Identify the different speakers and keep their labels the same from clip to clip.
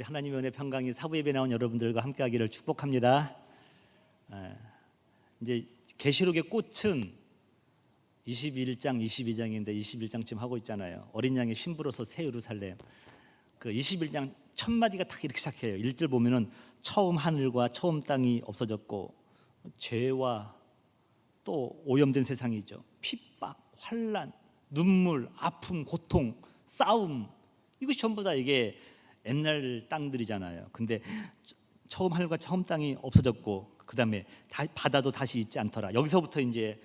Speaker 1: 우리 하나님의 은혜 평강이 사부 예배 나온 여러분들과 함께하기를 축복합니다. 에, 이제 계시록의 꽃은 21장, 22장인데 21장쯤 하고 있잖아요. 어린 양의 신부로서 새 예루살렘. 그 21장 첫 마디가 딱 이렇게 시작해요. 1절 보면은 처음 하늘과 처음 땅이 없어졌고 죄와 또 오염된 세상이죠. 핍박, 환란, 눈물, 아픔, 고통, 싸움 이것이 전부 다 이게 옛날 땅들이잖아요. 근데 처음 하늘과 처음 땅이 없어졌고 그다음에 다, 바다도 다시 있지 않더라. 여기서부터 이제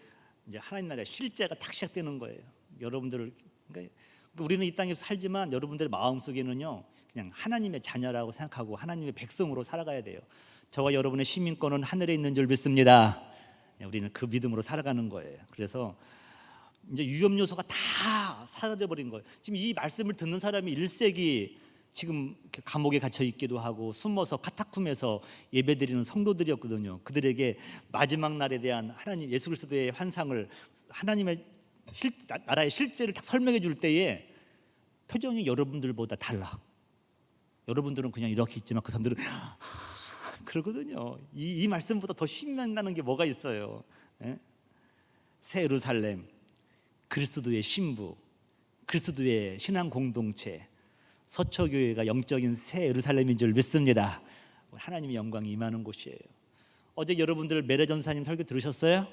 Speaker 1: 이제 하나님 나라의 실제가 딱 시작되는 거예요. 여러분들을 그러니까 우리는 이 땅에서 살지만 여러분들의 마음 속에는요 그냥 하나님의 자녀라고 생각하고 하나님의 백성으로 살아가야 돼요. 저와 여러분의 시민권은 하늘에 있는 줄 믿습니다. 네, 우리는 그 믿음으로 살아가는 거예요. 그래서 이제 위험 요소가 다 사라져 버린 거예요. 지금 이 말씀을 듣는 사람이 1세기 지금 감옥에 gat혀 있기도 하고 숨어서 카타쿰에서 예배드리는 성도들이었거든요. 그들에게 마지막 날에 대한 하나님 예수 그리스도의 환상을 하나님의 실, 나- 나라의 실제를 딱 설명해 줄 때에 표정이 여러분들보다 달라. 여러분들은 그냥 이렇게 있지만 그 사람들은 그러거든요. 이, 이 말씀보다 더 신명나는 게 뭐가 있어요? 예? 새 예루살렘, 그리스도의 신부, 그리스도의 신앙 공동체, 서초교회가 영적인 새 예루살렘인 줄 믿습니다. 하나님의 영광이 임하는 곳이에요. 어제 여러분들 메레 전사님 설교 들으셨어요?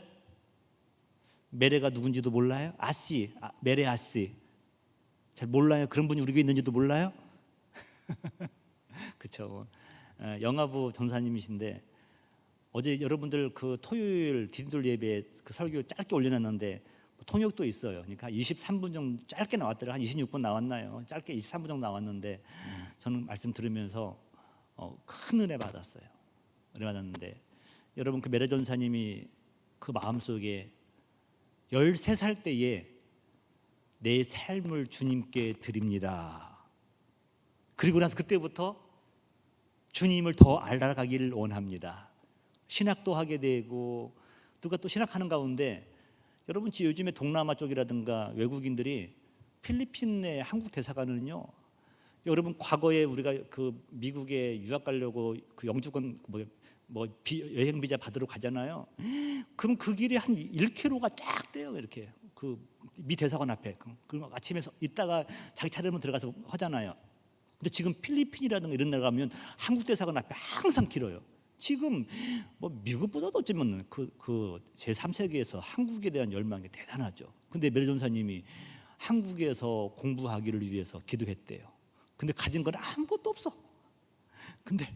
Speaker 1: 메레가 누군지도 몰라요? 아씨, 아, 메레 아씨. 잘 몰라요. 그런 분이 우리 교회 있는지도 몰라요? 그렇죠. 영화부 전사님이신데 어제 여러분들 그 토요일 디딤돌 예배 그 설교 짧게 올려놨는데 통역도 있어요. 그러니까 23분 정도 짧게 나왔더라. 한 26분 나왔나요? 짧게 23분 정도 나왔는데 저는 말씀 들으면서 어, 큰 은혜 받았어요. 은혜 받았는데 여러분 그 메레 전사님이 그 마음속에 13살 때에 내 삶을 주님께 드립니다. 그리고 나서 그때부터 주님을 더 알아가기를 원합니다. 신학도 하게 되고 누가 또 신학하는 가운데 여러분 지금 요즘에 동남아 쪽이라든가 외국인들이 필리핀 내 한국 대사관은요. 여러분 과거에 우리가 그 미국에 유학 가려고 그 영주권 뭐, 뭐 비, 여행 비자 받으러 가잖아요. 그럼 그 길이 한 1km가 쫙 돼요. 이렇게 그 미 대사관 앞에. 그 아침에 있다가 자기 차례면 들어가서 하잖아요. 근데 지금 필리핀이라든가 이런 데 가면 한국 대사관 앞에 항상 길어요. 지금 뭐 미국보다도 어쩌면 그, 그 제3세계에서 한국에 대한 열망이 대단하죠. 근데 메리 전사님이 한국에서 공부하기를 위해서 기도했대요. 근데 가진 건 아무것도 없어. 근데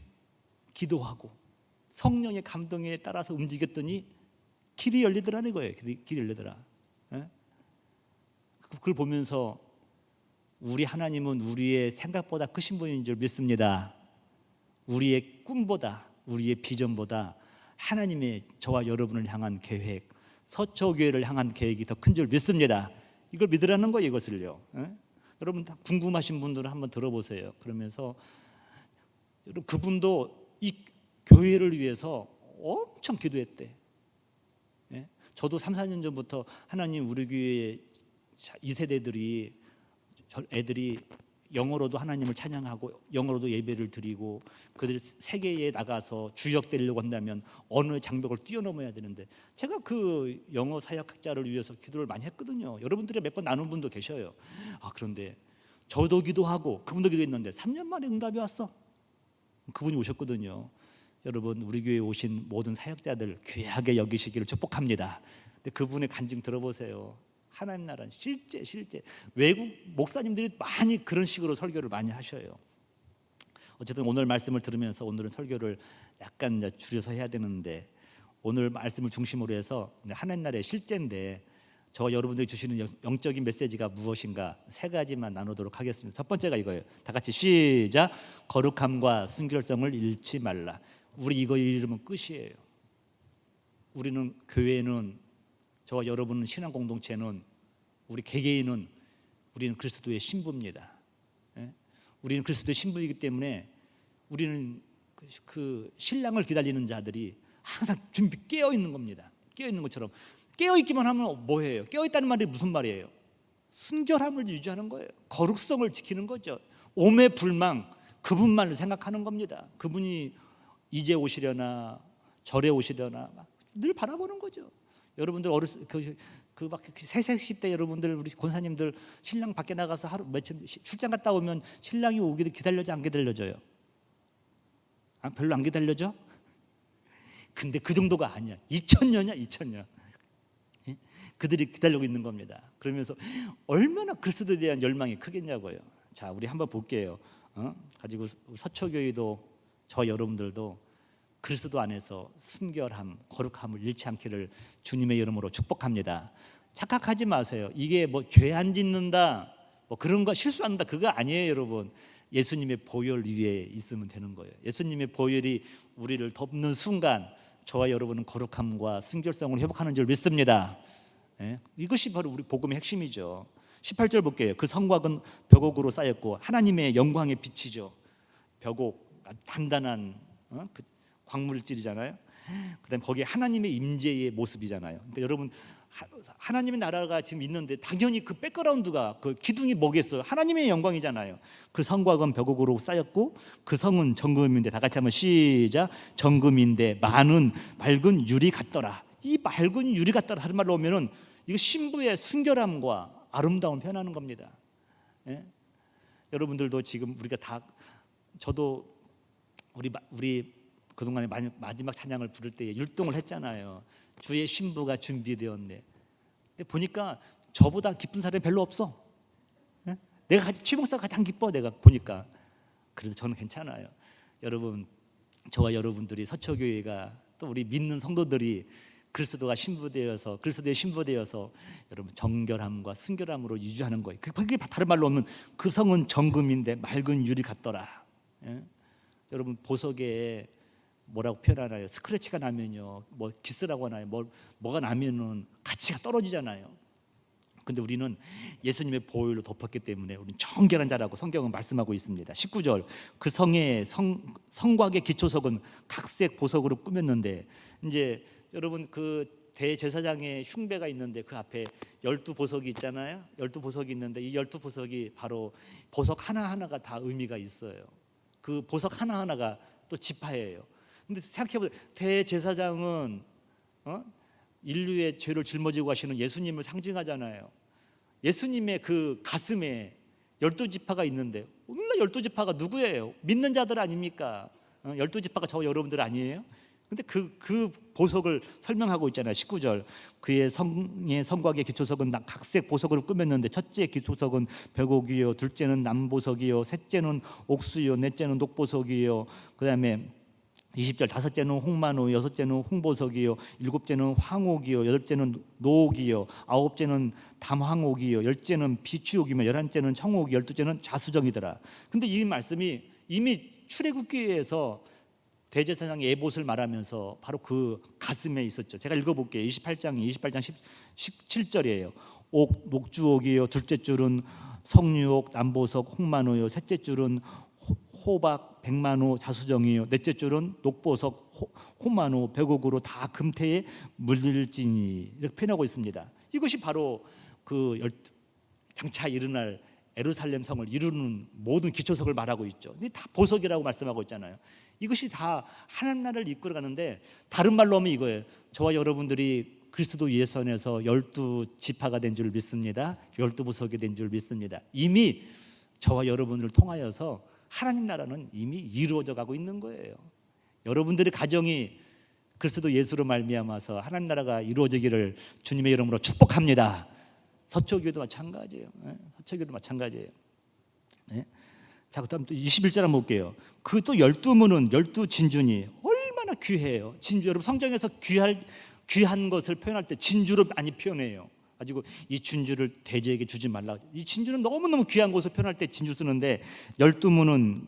Speaker 1: 기도하고 성령의 감동에 따라서 움직였더니 길이 열리더라는 거예요. 길이, 길이 열리더라. 예? 그걸 보면서 우리 하나님은 우리의 생각보다 크신 분인 줄 믿습니다. 우리의 꿈보다 우리의 비전보다 하나님의 저와 여러분을 향한 계획, 서초교회를 향한 계획이 더 큰 줄 믿습니다. 이걸 믿으라는 거예요, 이것을요. 예? 여러분 다 궁금하신 분들은 한번 들어보세요. 그러면서 여러분 그분도 이 교회를 위해서 엄청 기도했대. 예? 저도 3, 4년 전부터 하나님 우리 교회 이 세대들이 저 애들이 영어로도 하나님을 찬양하고 영어로도 예배를 드리고 그들 세계에 나가서 주역되려고 한다면 어느 장벽을 뛰어넘어야 되는데 제가 그 영어 사역학자를 위해서 기도를 많이 했거든요. 여러분들이 몇 번 나눈 분도 계셔요. 아 그런데 저도 기도하고 그분도 기도했는데 3년 만에 응답이 왔어. 그분이 오셨거든요. 여러분 우리 교회에 오신 모든 사역자들 귀하게 여기시기를 축복합니다. 근데 그분의 간증 들어보세요. 하나님 나라는 실제 실제 외국 목사님들이 많이 그런 식으로 설교를 많이 하셔요. 어쨌든 오늘 말씀을 들으면서 오늘은 설교를 약간 줄여서 해야 되는데 오늘 말씀을 중심으로 해서 하나님 나라의 실제인데 저와 여러분들이 주시는 영- 영적인 메시지가 무엇인가 세 가지만 나누도록 하겠습니다. 첫 번째가 이거예요. 다 같이 시작. 거룩함과 순결성을 잃지 말라. 우리 이거 잃으면 끝이에요. 우리는 교회는 저와 여러분은 신앙 공동체는 우리 개개인은 우리는 그리스도의 신부입니다. 예? 우리는 그리스도의 신부이기 때문에 우리는 그- 그 신랑을 기다리는 자들이 항상 준비 깨어 있는 겁니다. 깨어 있는 것처럼 깨어 있기만 하면 뭐예요? 깨어 있다는 말이 무슨 말이에요? 순결함을 유지하는 거예요. 거룩성을 지키는 거죠. 오매 불망 그분만을 생각하는 겁니다. 그분이 이제 오시려나 절에 오시려나 막늘 바라보는 거죠. 여러분들 어렸 그그막 새색시 때 여러분들 우리 권사님들 신랑 밖에 나가서 하루 며칠 출장 갔다 오면 신랑이 오기도 기다려져 안 기다려져요. 아, 별로 안 기다려져? 근데 그 정도가 아니야. 2000년이야, 2000년. 예? 그들이 기다리고 있는 겁니다. 그러면서 얼마나 그리스도에 대한 열망이 크겠냐고요. 자, 우리 한번 볼게요. 어? 가지고 서초교회도 저 여러분들도 그리스도 안에서 순결함, 거룩함을 잃지 않기를 주님의 이름으로 축복합니다. 착각하지 마세요. 이게 뭐 죄 안 짓는다, 뭐 그런 거 실수한다 그거 아니에요, 여러분. 예수님의 보혈 위에 있으면 되는 거예요. 예수님의 보혈이 우리를 덮는 순간 저와 여러분은 거룩함과 순결성을 회복하는 줄 믿습니다. 예? 이것이 바로 우리 복음의 핵심이죠. 18절 볼게요. 그 성곽은 벽옥으로 쌓였고 하나님의 영광의 빛이죠. 벽옥 단단한 어? 그 광물질이잖아요. 그다음 거기에 하나님의 임재의 모습이잖아요. 그러니까 여러분 하, 하나님의 나라가 지금 있는데 당연히 그 백그라운드가 그 기둥이 뭐겠어요? 하나님의 영광이잖아요. 그 성곽은 벽옥으로 쌓였고 그 성은 정금인데 다 같이 한번 시작. 정금인데 많은 맑은 유리 같더라. 이 맑은 유리 같더라 하는 말로 오면은 이거 신부의 순결함과 아름다움을 표현하는 겁니다. 예? 여러분들도 지금 우리가 다 저도 우리 마- 우리 그동안에 마지- 마지막 찬양을 부를 때 율동을 했잖아요. 주의 신부가 준비되었네. 근데 보니까 저보다 기쁜 사람이 별로 없어. 예? 내가 가- 최목사가 가장 기뻐 내가 보니까. 그래도 저는 괜찮아요. 여러분 저와 여러분들이 서초교회가 또 우리 믿는 성도들이 그리스도가 신부되어서 그리스도의 신부되어서 여러분 정결함과 순결함으로 유지하는 거예요. 그- 그게 다른 말로 하면 그 성은 정금인데 맑은 유리 같더라. 예? 여러분 보석에 뭐라고 표현하나요? 스크래치가 나면요, 뭐 기스라고 하나요? 뭐 뭐가 나면은 가치가 떨어지잖아요. 근데 우리는 예수님의 보혈로 덮었기 때문에 우리는 정결한 자라고 성경은 말씀하고 있습니다. 19절 그 성의 성 성곽의 기초석은 각색 보석으로 꾸몄는데 이제 여러분 그 대제사장의 흉배가 있는데 그 앞에 열두 보석이 있잖아요. 열두 보석이 있는데 이 열두 보석이 바로 보석 하나 하나가 다 의미가 있어요. 그 보석 하나 하나가 또 지파예요. 근데 생각해 보세요. 대제사장은 어? 인류의 죄를 짊어지고 가시는 예수님을 상징하잖아요. 예수님의 그 가슴에 열두 지파가 있는데 오늘날 열두 지파가 누구예요? 믿는 자들 아닙니까? 어, 열두 지파가 저 여러분들 아니에요? 근데 그, 그 보석을 설명하고 있잖아요. 19절. 그의 성의 성곽의 기초석은 나- 각색 보석으로 꾸몄는데 첫째 기초석은 벽옥이요, 둘째는 남보석이요, 셋째는 옥수요, 넷째는 녹보석이요. 그 다음에 20절 다섯째는 홍만호, 여섯째는 홍보석이요, 일곱째는 황옥이요, 여덟째는 노옥이요, 아홉째는 담황옥이요, 열째는 비추옥이며 열한째는 청옥, 열두째는 자수정이더라. 근데 이 말씀이 이미 출애굽기에서 대제사장의 에봇을 말하면서 바로 그 가슴에 있었죠. 제가 읽어볼게요. 28장 28장 17절이에요. 옥 녹주옥이요. 둘째 줄은 성류옥 남보석 홍만호요. 셋째 줄은 호- 호박 백만호 자수정이요. 넷째 줄은 녹보석 호- 호만호 백옥으로 다 금태에 물들지니 이렇게 표현하고 있습니다. 이것이 바로 그 열, 장차 일어날 에루살렘 성을 이루는 모든 기초석을 말하고 있죠. 근데 다 보석이라고 말씀하고 있잖아요. 이것이 다 하나님 나라를 이끌어가는데 다른 말로 하면 이거예요. 저와 여러분들이 그리스도 예수 안에서 열두 지파가 된 줄 믿습니다. 열두 보석이 된 줄 믿습니다. 이미 저와 여러분을 통하여서 하나님 나라는 이미 이루어져 가고 있는 거예요. 여러분들의 가정이 그리스도 예수로 말미암아서 하나님 나라가 이루어지기를 주님의 이름으로 축복합니다. 서초교도 마찬가지예요. 예, 서초교도 마찬가지예요. 예. 자, 그 다음 또 21절 한번 볼게요. 그 또 열두 문은 열두 진주니 얼마나 귀해요. 진주 여러분 성경에서 귀할 귀한 것을 표현할 때 진주로 많이 표현해요. 가지고 이 진주를 대제에게 주지 말라. 이 진주는 너무 너무 귀한 것을 표현할 때 진주 쓰는데 열두 문은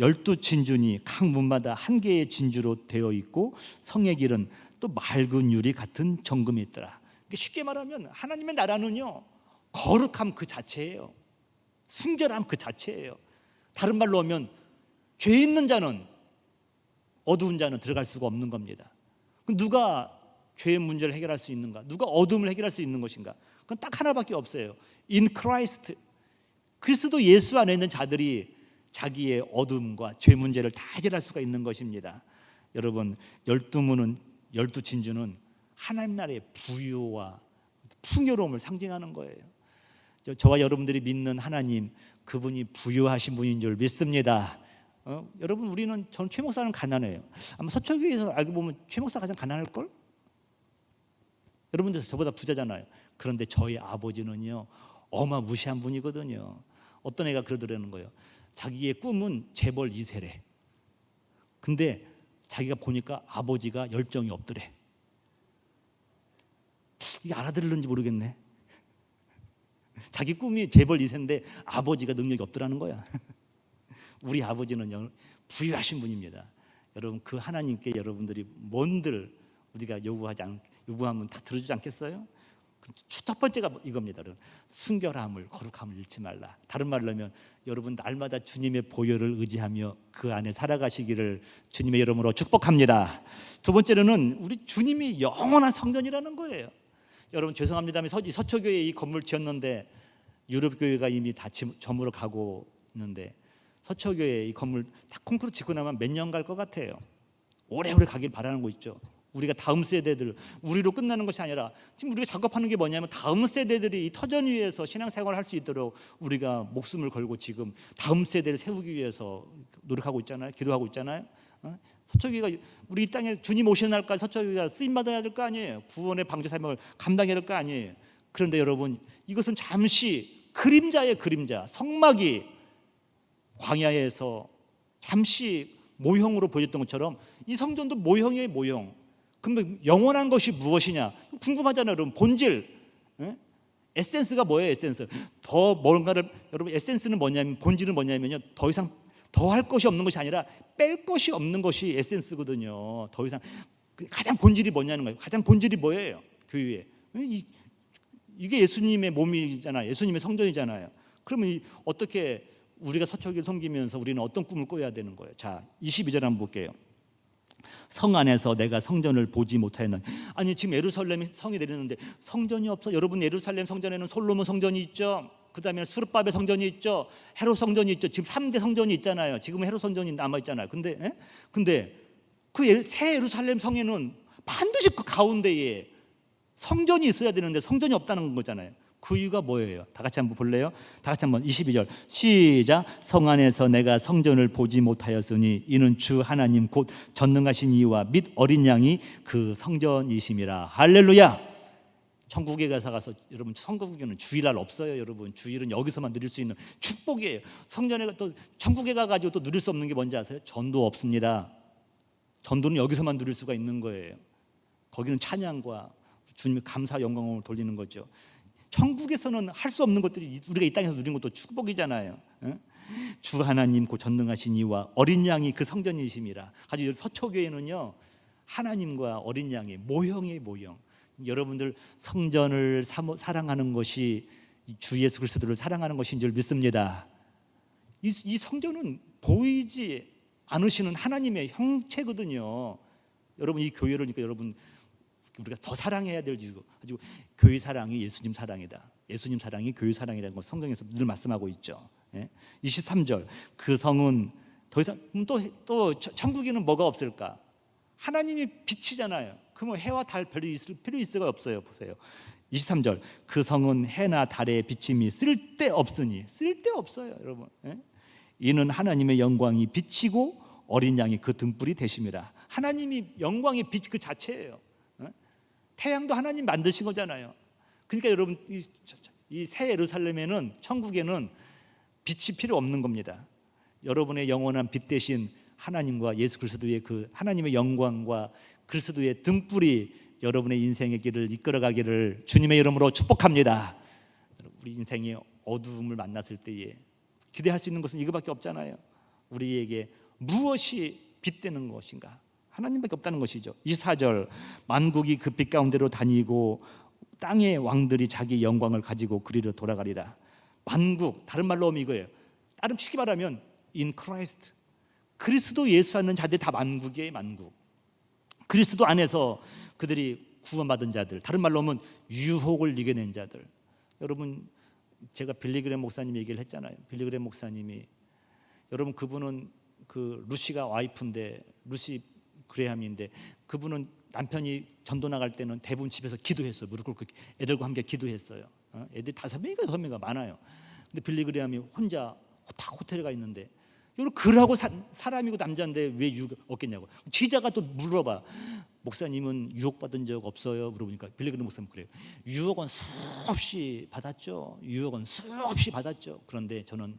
Speaker 1: 열두 진주니 각 문마다 한 개의 진주로 되어 있고 성의 길은 또 맑은 유리 같은 정금이 있더라. 그러니까 쉽게 말하면 하나님의 나라는요 거룩함 그 자체예요. 순결함 그 자체예요. 다른 말로 하면 죄 있는 자는 어두운 자는 들어갈 수가 없는 겁니다. 누가 죄의 문제를 해결할 수 있는가? 누가 어둠을 해결할 수 있는 것인가? 그건 딱 하나밖에 없어요. In Christ. 그리스도 예수 안에 있는 자들이 자기의 어둠과 죄 문제를 다 해결할 수가 있는 것입니다. 여러분 열두 문은 열두 진주는 하나님 나라의 부유와 풍요로움을 상징하는 거예요. 저- 저와 여러분들이 믿는 하나님 그분이 부유하신 분인 줄 믿습니다. 어? 여러분 우리는 전 최 목사는 가난해요. 아마 서초교에서 알고 보면 최 목사 가장 가난할 걸? 여러분들 저보다 부자잖아요. 그런데 저희 아버지는요 어마무시한 분이거든요. 어떤 애가 그러더라는 거예요. 자기의 꿈은 재벌 2세래. 근데 자기가 보니까 아버지가 열정이 없더래. 이게 알아들을는지 모르겠네. 자기 꿈이 재벌 2세인데 아버지가 능력이 없더라는 거야. 우리 아버지는 영- 부유하신 분입니다. 여러분 그 하나님께 여러분들이 뭔들 우리가 요구하지 않 요구하면 다 들어주지 않겠어요? 그첫 번째가 이겁니다. 여러분. 순결함을 거룩함을 잃지 말라. 다른 말로 하면 여러분 날마다 주님의 보혈을 의지하며 그 안에 살아가시기를 주님의 이름으로 축복합니다. 두 번째로는 우리 주님이 영원한 성전이라는 거예요. 여러분 죄송합니다만 서- 이 서초교회 이 건물 지었는데 유럽 교회가 이미 다 지- 저물어 가고 있는데 서초교회 이 건물 다 콘크리트 짓고 나면 몇 년 갈 것 같아요. 오래오래 가길 바라는 거 있죠. 우리가 다음 세대들 우리로 끝나는 것이 아니라 지금 우리가 작업하는 게 뭐냐면 다음 세대들이 이 터전 위에서 신앙생활을 할 수 있도록 우리가 목숨을 걸고 지금 다음 세대를 세우기 위해서 노력하고 있잖아요. 기도하고 있잖아요. 어? 서초기가 우리 이 땅에 주님 오시는 날까지 서초기가 쓰임 받아야 될 거 아니에요. 구원의 방주 사명을 감당해야 될 거 아니에요. 그런데 여러분 이것은 잠시 그림자의 그림자 성막이 광야에서 잠시 모형으로 보였던 것처럼 이 성전도 모형의 모형. 그러면 영원한 것이 무엇이냐? 궁금하잖아요, 여러분. 본질. 예? 에센스가 뭐예요, 에센스? 더 뭔가를 여러분 에센스는 뭐냐면 본질은 뭐냐면요. 더 이상 더 할 것이 없는 것이 아니라 뺄 것이 없는 것이 에센스거든요. 더 이상 그 가장 본질이 뭐냐는 거예요. 가장 본질이 뭐예요? 교회. 이, 이게 예수님의 몸이잖아요. 예수님의 성전이잖아요. 그러면 이, 어떻게 우리가 서초기를 섬기면서 우리는 어떤 꿈을 꿔야 되는 거예요? 자, 22절 한번 볼게요. 성 안에서 내가 성전을 보지 못하였는 아니 지금 예루살렘이 성이 내리는데 성전이 없어? 여러분 예루살렘 성전에는 솔로몬 성전이 있죠? 그 다음에 수르바벨 성전이 있죠? 헤롯 성전이 있죠? 지금 3대 성전이 있잖아요. 지금 헤롯 성전이 남아 있잖아요. 근데 에? 근데 그 새 예루살렘 성에는 반드시 그 가운데에 성전이 있어야 되는데 성전이 없다는 거잖아요. 그 이유가 뭐예요? 다 같이 한번 볼래요? 다 같이 한번 22절 시작 성 안에서 내가 성전을 보지 못하였으니 이는 주 하나님 곧 전능하신 이와 및 어린 양이 그 성전이심이라 할렐루야 천국에 가서 여러분 천국에는 주일날 없어요 여러분 주일은 여기서만 누릴 수 있는 축복이에요 성전에 가- 또 천국에 가가지고 또 누릴 수 없는 게 뭔지 아세요? 전도 없습니다 전도는 여기서만 누릴 수가 있는 거예요 거기는 찬양과 주님의 감사 영광을 돌리는 거죠. 천국에서는 할 수 없는 것들이 우리가 이 땅에서 누린 것도 축복이잖아요. 응? 주 하나님 고 전능하신 이와 어린 양이 그 성전이심이라. 아주 서초교회는요 하나님과 어린 양의 모형의 모형. 여러분들 성전을 사랑하는 것이 주 예수 그리스도를 사랑하는 것인 줄 믿습니다. 이, 이 성전은 보이지 않으시는 하나님의 형체거든요. 여러분 이 교회를 그러니까 여러분 우리가 더 사랑해야 될 이유 가지고 교회 사랑이 예수님 사랑이다. 예수님 사랑이 교회 사랑이라는 걸 성경에서 늘 말씀하고 있죠. 예? 23절 그 성은 더 이상 또또 천국에는 뭐가 없을까? 하나님이 빛이잖아요. 그러면 해와 달 별이 있을 필요 있을까 없어요. 보세요. 23절 그 성은 해나 달의 비침이 쓸데 없으니 쓸데 없어요, 여러분. 예? 이는 하나님의 영광이 비치고 어린 양이 그 등불이 되심이라. 하나님이 영광의 빛 그 자체예요. 예? 태양도 하나님 만드신 거잖아요. 그러니까 여러분 이새 예루살렘에는 천국에는 빛이 필요 없는 겁니다. 여러분의 영원한 빛 대신 하나님과 예수 그리스도의 그 하나님의 영광과 그리스도의 등불이 여러분의 인생의 길을 이끌어가기를 주님의 이름으로 축복합니다. 우리 인생의 어두움을 만났을 때에 기대할 수 있는 것은 이거밖에 없잖아요. 우리에게 무엇이 빛되는 것인가? 하나님밖에 없다는 것이죠. 24절 만국이 그 빛 가운데로 다니고 땅의 왕들이 자기 영광을 가지고 그리로 돌아가리라. 만국 다른 말로 하면 이거예요. 다른 쉽게 말하면 in Christ 그리스도 예수 하는 자들 다 만국이에요, 만국. 그리스도 안에서 그들이 구원받은 자들, 다른 말로 하면 유혹을 이겨낸 자들. 여러분 제가 빌리그레 목사님 얘기를 했잖아요. 빌리그레 목사님이 여러분 그분은 그 루시가 와이프인데 루시 그레함인데 그분은 남편이 전도 나갈 때는 대부분 집에서 기도했어요. 무릎 꿇고 애들과 함께 기도했어요. 어? 애들 다섯 명인가 여섯 명인가 많아요. 근데 빌리 그레함이 혼자 다 호텔에 가 있는데 여러분 그러고 사, 사람이고 남자인데 왜 유혹 없겠냐고. 지자가 또 물어봐. 목사님은 유혹받은 적 없어요? 물어보니까 빌리 그레함 목사님 그래요. 유혹은 수없이 받았죠. 유혹은 수없이 받았죠. 그런데 저는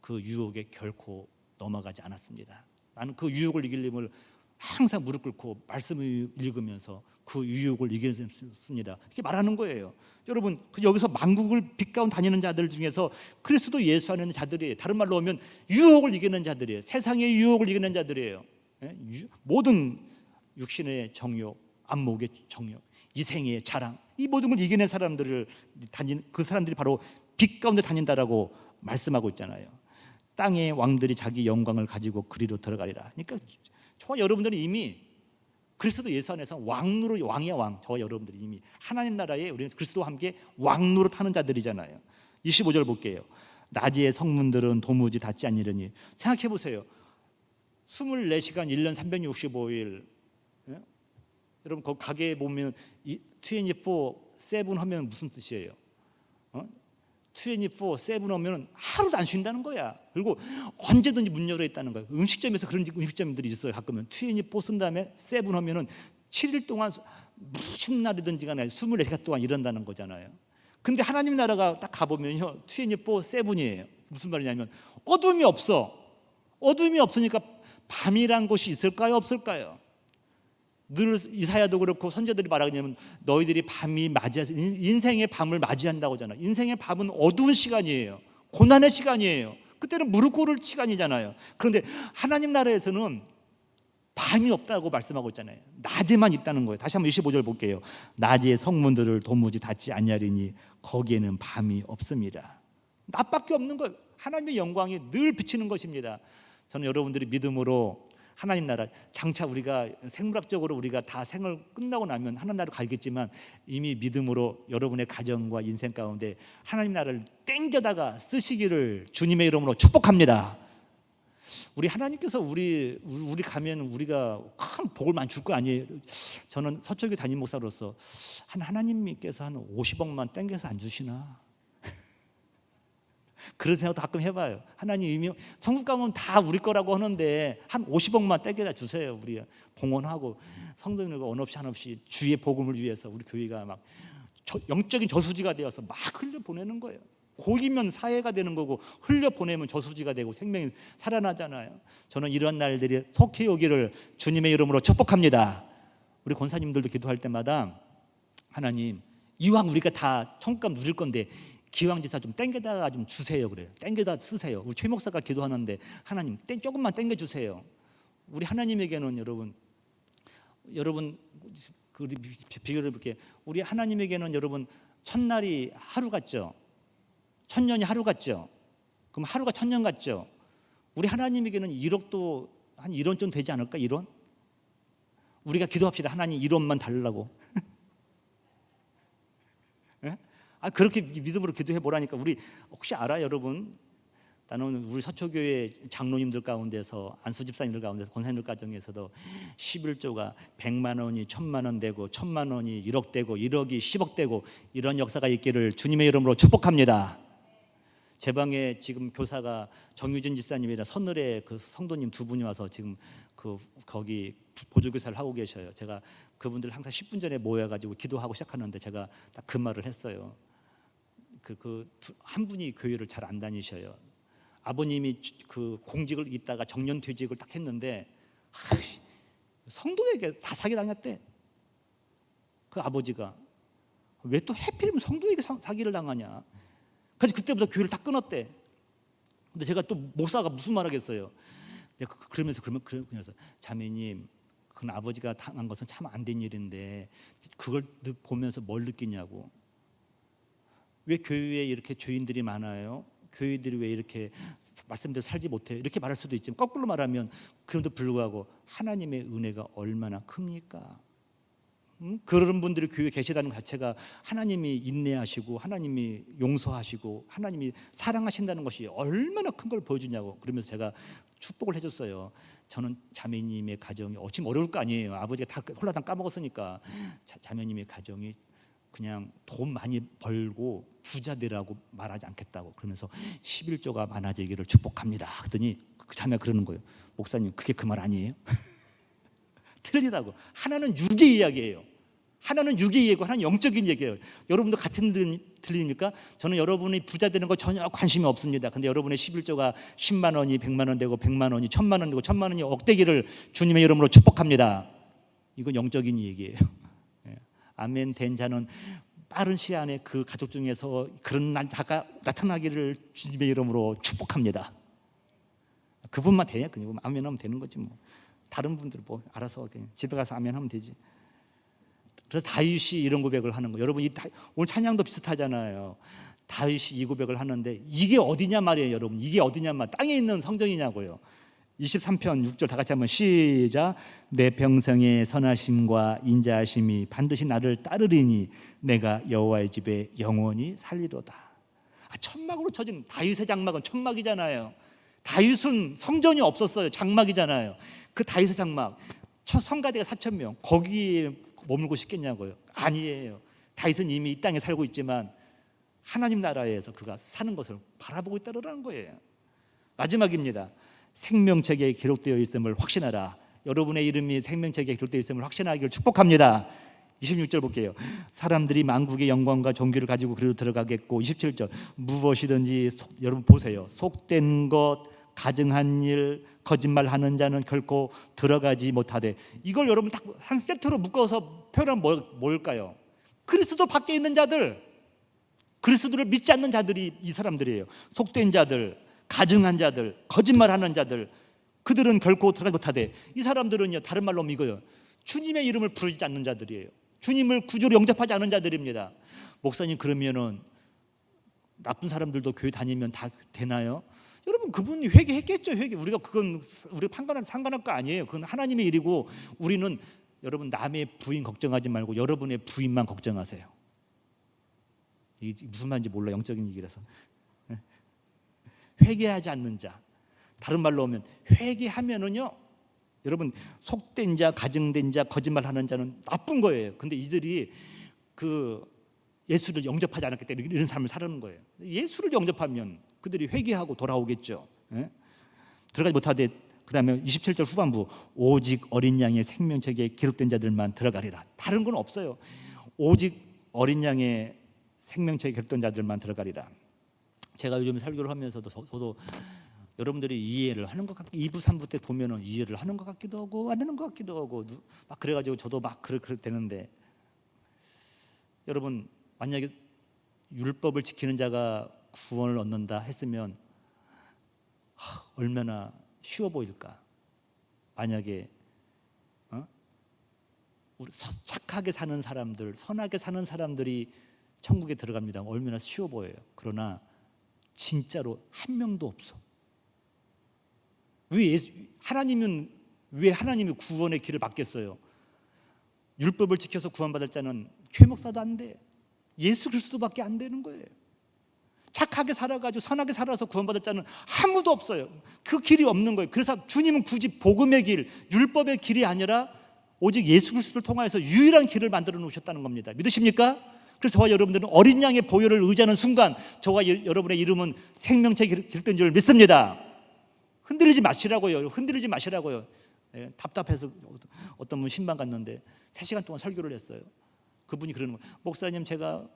Speaker 1: 그 유혹에 결코 넘어가지 않았습니다. 나는 그 유혹을 이기려면 항상 무릎 꿇고 말씀을 읽으면서 그 유혹을 이겼습니다. 이렇게 말하는 거예요. 여러분 그 여기서 만국을 빛 가운 다니는 자들 중에서 그리스도 예수 안에 있는 자들이 다른 말로 하면 유혹을 이기는 자들이에요. 세상의 유혹을 이기는 자들이에요. 예? 유- 모든 육신의 정욕, 안목의 정욕, 이생의 자랑 이 모든 걸 이겨낸 사람들을 다닌 그 사람들이 바로 빛 가운데 다닌다라고 말씀하고 있잖아요. 땅의 왕들이 자기 영광을 가지고 그리로 들어가리라. 그러니까 저와 여러분들은 이미 그리스도 예수 안에서 왕노로 왕이야 왕. 저와 여러분들이 이미 하나님 나라에 우리는 그리스도와 함께 왕노로 타는 자들이잖아요. 25절 볼게요. 낮의 성문들은 도무지 닿지 않으려니 생각해 보세요. 24시간 1년 365일 예? 여러분 그 가게에 보면 이 24, 7 하면 무슨 뜻이에요? 어? 24, 7 하면 하루도 안 쉰다는 거야. 그리고 언제든지 문 열어 있다는 거야. 음식점에서 그런 음식점들이 있어요. 가끔은 24 쓴 다음에 7 하면은 7일 동안 무슨 날이든지 간에 24시간 동안 이런다는 거잖아요. 근데 하나님 나라가 딱 가보면요. 24, 7이에요. 무슨 말이냐면 어둠이 없어. 어둠이 없으니까 밤이란 곳이 있을까요? 없을까요? 늘 이사야도 그렇고 선자들이 말하냐면 너희들이 밤이 맞이하 인생의 밤을 맞이한다고 하잖아. 인생의 밤은 어두운 시간이에요. 고난의 시간이에요. 그때는 무릎 꿇을 시간이잖아요. 그런데 하나님 나라에서는 밤이 없다고 말씀하고 있잖아요. 낮에만 있다는 거예요. 다시 한번 25절 볼게요. 낮의 성문들을 도무지 닫지 아니하리니 거기에는 밤이 없습니다. 낮밖에 없는 거예요. 하나님의 영광이 늘 비치는 것입니다. 저는 여러분들이 믿음으로 하나님 나라 장차 우리가 생물학적으로 우리가 다 생을 끝나고 나면 하나님 나라로 가겠지만 이미 믿음으로 여러분의 가정과 인생 가운데 하나님 나라를 땡겨다가 쓰시기를 주님의 이름으로 축복합니다. 우리 하나님께서 우리 우리 가면 우리가 큰 복을 많이 줄 거 아니에요. 저는 서초교 담임 목사로서 한 하나님께서 한 50억만 땡겨서 안 주시나? 그런 생각도 가끔 해봐요. 하나님 이미 천국 가면 다 우리 거라고 하는데 한 50억만 떼게다 주세요. 우리 봉헌하고 성도님들과 원 없이 한없이 주의 복음을 위해서 우리 교회가 막 저- 영적인 저수지가 되어서 막 흘려 보내는 거예요. 고이면 사회가 되는 거고 흘려 보내면 저수지가 되고 생명이 살아나잖아요. 저는 이런 날들이 속히 오기를 주님의 이름으로 축복합니다. 우리 권사님들도 기도할 때마다 하나님 이왕 우리가 다 천국감 누릴 건데 기왕지사 좀 땡겨다가 좀 주세요 그래요. 땡겨다 쓰세요. 우리 최 목사가 기도하는데 하나님 땡 조금만 땡겨 주세요. 우리 하나님에게는 여러분 여러분 그 비교를 이렇게 우리 하나님에게는 여러분 첫날이 하루 같죠. 천년이 하루 같죠. 그럼 하루가 천년 같죠. 우리 하나님에게는 1억도 한 1원 좀 되지 않을까? 1원? 우리가 기도합시다. 하나님 1원만 달라고. 예? 아 그렇게 믿음으로 기도해 보라니까 우리 혹시 알아요, 여러분? 나는 우리 서초교회 장로님들 가운데서 안수 집사님들 가운데서 권사님들 가정에서도 11조가 100만 원이 1000만 원 되고 1000만 원이 1억 되고 1억이 10억 되고 이런 역사가 있기를 주님의 이름으로 축복합니다. 제 방에 지금 교사가 정유진 집사님이랑 선늘의 그 성도님 두 분이 와서 지금 그 거기 보조 교사를 하고 계셔요. 제가 그분들 항상 10분 전에 모여 가지고 기도하고 시작하는데 제가 딱 그 말을 했어요. 그그한 분이 교회를 잘 안 다니셔요. 아버님이 주- 그 공직을 있다가 정년 퇴직을 딱 했는데 아이, 성도에게 다 사기 당했대. 그 아버지가 왜 또 해필이면 성도에게 사- 사기를 당하냐? 그래서 그때부터 교회를 다 끊었대. 근데 제가 또 목사가 무슨 말 하겠어요. 내가 그- 그러면서 그러면 그러면서 자매님, 그건 아버지가 당한 것은 참 안 된 일인데 그걸 느- 보면서 뭘 느끼냐고. 왜 교회에 이렇게 죄인들이 많아요? 교회들이 왜 이렇게 말씀대로 살지 못해? 이렇게 말할 수도 있지만 거꾸로 말하면 그럼에도 불구하고 하나님의 은혜가 얼마나 큽니까? 음? 그런 분들이 교회에 계시다는 것 자체가 하나님이 인내하시고 하나님이 용서하시고 하나님이 사랑하신다는 것이 얼마나 큰 걸 보여주냐고 그러면서 제가 축복을 해줬어요. 저는 자매님의 가정이 어찌 어려울 거 아니에요. 아버지가 다 홀라당 까먹었으니까 자, 자매님의 가정이 그냥 돈 많이 벌고 부자 되라고 말하지 않겠다고 그러면서 11조가 많아지기를 축복합니다. 그랬더니 그 자매가 그러는 거예요. 목사님 그게 그 말 아니에요? 틀리다고. 하나는 육의 이야기예요. 하나는 육의 이야기고 하나는 영적인 얘기예요. 여러분도 같은 들- 들립니까? 저는 여러분이 부자 되는 거 전혀 관심이 없습니다. 근데 여러분의 11조가 10만 원이 100만 원 되고 100만 원이 1000만 원 되고 1000만 원이 억대기를 주님의 이름으로 축복합니다. 이건 영적인 얘기예요. 예. 아멘 된 자는 빠른 시일 안에 그 가족 중에서 그런 자가 나타나기를 주님의 이름으로 축복합니다. 그분만 돼요. 그냥 아멘하면 되는 거지 뭐. 다른 분들 뭐 알아서 집에 가서 아멘하면 되지. 그래서 다윗이 이런 고백을 하는 거. 여러분 이 다- 오늘 찬양도 비슷하잖아요. 다윗이 이 고백을 하는데 이게 어디냐 말이에요, 여러분. 이게 어디냐 말. 땅에 있는 성전이냐고요. 23편 6절 다 같이 한번 시작. 내 평생의 선하심과 인자하심이 반드시 나를 따르리니 내가 여호와의 집에 영원히 살리로다. 아, 천막으로 쳐진 다윗의 장막은 천막이잖아요. 다윗은 성전이 없었어요. 장막이잖아요. 그 다윗의 장막 천- 성가대가 4천 명 거기에 머물고 싶겠냐고요. 아니에요. 다윗은 이미 이 땅에 살고 있지만 하나님 나라에서 그가 사는 것을 바라보고 있다라는 거예요. 마지막입니다. 생명책에 기록되어 있음을 확신하라. 여러분의 이름이 생명책에 기록되어 있음을 확신하기를 축복합니다. 26절 볼게요. 사람들이 만국의 영광과 존귀를 가지고 그리로 들어가겠고 27절 무엇이든지 속- 여러분 보세요. 속된 것 가증한 일 거짓말하는 자는 결코 들어가지 못하되 이걸 여러분 딱 한 세트로 묶어서 표현하면 뭐, 뭘까요? 그리스도 밖에 있는 자들 그리스도를 믿지 않는 자들이 이 사람들이에요. 속된 자들, 가증한 자들, 거짓말하는 자들, 그들은 결코 들어가지 못하되 이 사람들은요 다른 말로 하면 이거요. 주님의 이름을 부르지 않는 자들이에요. 주님을 구주로 영접하지 않은 자들입니다. 목사님 그러면은 나쁜 사람들도 교회 다니면 다 되나요? 여러분 그분이 회개했겠죠 회개 우리가 그건 우리가 상관할 상관할 거 아니에요 그건 하나님의 일이고 우리는 여러분 남의 부인 걱정하지 말고 여러분의 부인만 걱정하세요 이게 무슨 말인지 몰라 영적인 얘기라서 예. 회개하지 않는 자 다른 말로 하면 회개하면은요 여러분 속된 자 가증된 자 거짓말하는 자는 나쁜 거예요 근데 이들이 그 예수를 영접하지 않았기 때문에 이런 삶을 살아는 거예요. 예수를 영접하면 그들이 회개하고 돌아오겠죠. 예? 들어가지 못하되 그다음에 27절 후반부 오직 어린 양의 생명책에 기록된 자들만 들어가리라. 다른 건 없어요. 오직 어린 양의 생명책에 기록된 자들만 들어가리라. 제가 요즘 설교를 하면서도 저, 도 여러분들이 이해를 하는 것 같고 2부 3부 때 보면은 이해를 하는 것 같기도 하고 안 하는 것 같기도 하고 누- 막 그래가지고 저도 막 그래 되는데 여러분 만약에 율법을 지키는 자가 구원을 얻는다 했으면 하, 얼마나 쉬워 보일까? 만약에 어? 우리 서- 착하게 사는 사람들, 선하게 사는 사람들이 천국에 들어갑니다. 얼마나 쉬워 보여요. 그러나 진짜로 한 명도 없어. 왜 예수, 하나님은 왜 하나님이 구원의 길을 막겠어요? 율법을 지켜서 구원받을 자는 최목사도 안 돼. 예수 그리스도밖에 안 되는 거예요. 착하게 살아가지고 선하게 살아서 구원받을 자는 아무도 없어요. 그 길이 없는 거예요. 그래서 주님은 굳이 복음의 길, 율법의 길이 아니라 오직 예수 그리스도를 통하여서 유일한 길을 만들어 놓으셨다는 겁니다. 믿으십니까? 그래서 저와 여러분들은 어린 양의 보혈을 의지하는 순간 저와 여- 여러분의 이름은 생명체 기록된 줄 믿습니다. 흔들리지 마시라고요. 흔들리지 마시라고요. 예, 답답해서 어떤 분 신방 갔는데 3시간 동안 설교를 했어요. 그분이 그러는 거예요. 목사님 제가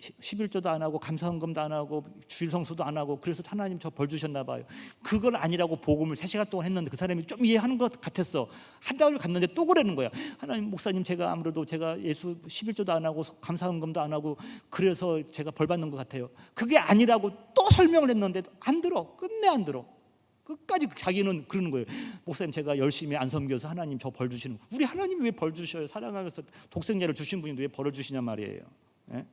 Speaker 1: 11조도 안 하고 감사헌금도 안 하고 주일 성수도 안 하고 그래서 하나님 저 벌 주셨나 봐요. 그걸 아니라고 복음을 3시간 동안 했는데 그 사람이 좀 이해하는 것 같았어. 한 달을 갔는데 또 그러는 거야. 하나님 목사님 제가 아무래도 제가 예수 11조도 안 하고 감사헌금도 안 하고 그래서 제가 벌 받는 것 같아요. 그게 아니라고 또 설명을 했는데 안 들어. 끝내 안 들어. 끝까지 자기는 그러는 거예요. 목사님 제가 열심히 안 섬겨서 하나님 저 벌 주시는 거. 우리 하나님이 왜 벌 주셔요? 사랑하면서 독생자를 주신 분이 왜 벌을 주시냐 말이에요. 예?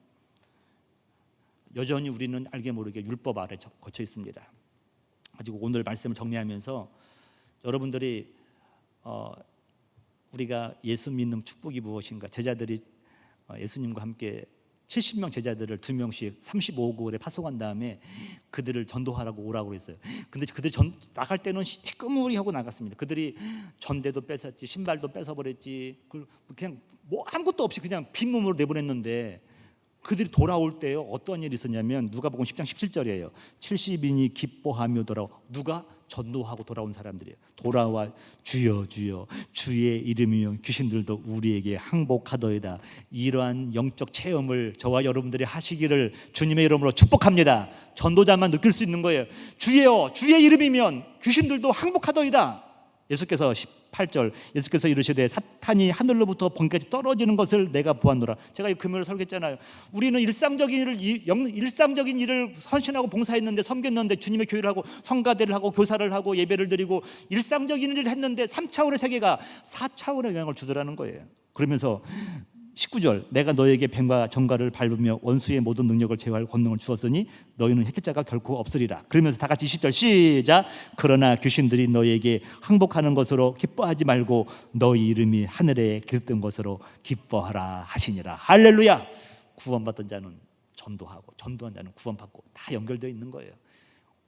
Speaker 1: 여전히 우리는 알게 모르게 율법 아래 저- 거쳐 있습니다. 가지고 오늘 말씀을 정리하면서 여러분들이 어, 우리가 예수 믿는 축복이 무엇인가? 제자들이 어, 예수님과 함께 70명 제자들을 두 명씩 35구월에 파송한 다음에 그들을 전도하라고 오라고 그랬어요. 근데 그들 전 나갈 때는 시꺼머리하고 나갔습니다. 그들이 전대도 뺏었지, 신발도 뺏어버렸지, 그- 그냥 뭐 아무것도 없이 그냥 빈몸으로 내보냈는데 그들이 돌아올 때요 어떤 일이 있었냐면 누가복음 10장 17절이에요. 70인이 기뻐하며 돌아오 누가 전도하고 돌아온 사람들이에요. 돌아와 주여 주여 주의 이름이며 귀신들도 우리에게 항복하더이다. 이러한 영적 체험을 저와 여러분들이 하시기를 주님의 이름으로 축복합니다. 전도자만 느낄 수 있는 거예요. 주여 주의 이름이면 귀신들도 항복하더이다. 예수께서 18절 예수께서 이르시되 사탄이 하늘로부터 번개같이 떨어지는 것을 내가 보았노라. 제가 이 금요일 설교했잖아요. 우리는 일상적인 일을 일상적인 일을 헌신하고 봉사했는데 섬겼는데 주님의 교회를 하고 성가대를 하고 교사를 하고 예배를 드리고 일상적인 일을 했는데 3차원의 세계가 4차원의 영향을 주더라는 거예요. 그러면서 19절 내가 너에게 뱀과 정갈을 밟으며 원수의 모든 능력을 제어할 권능을 주었으니 너희는 해칠 자가 결코 없으리라. 그러면서 다 같이 20절 시작. 그러나 귀신들이 너희에게 항복하는 것으로 기뻐하지 말고 너희 이름이 하늘에 기록된 것으로 기뻐하라 하시니라. 할렐루야. 구원받던 자는 전도하고 전도한 자는 구원받고 다 연결되어 있는 거예요.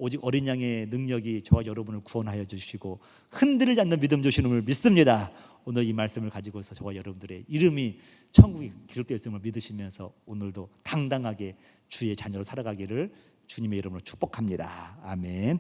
Speaker 1: 오직 어린 양의 능력이 저와 여러분을 구원하여 주시고 흔들리지 않는 믿음 주시는을 믿습니다. 오늘 이 말씀을 가지고서 저와 여러분들의 이름이 천국에 기록되어 있음을 믿으시면서 오늘도 당당하게 주의 자녀로 살아가기를 주님의 이름으로 축복합니다. 아멘.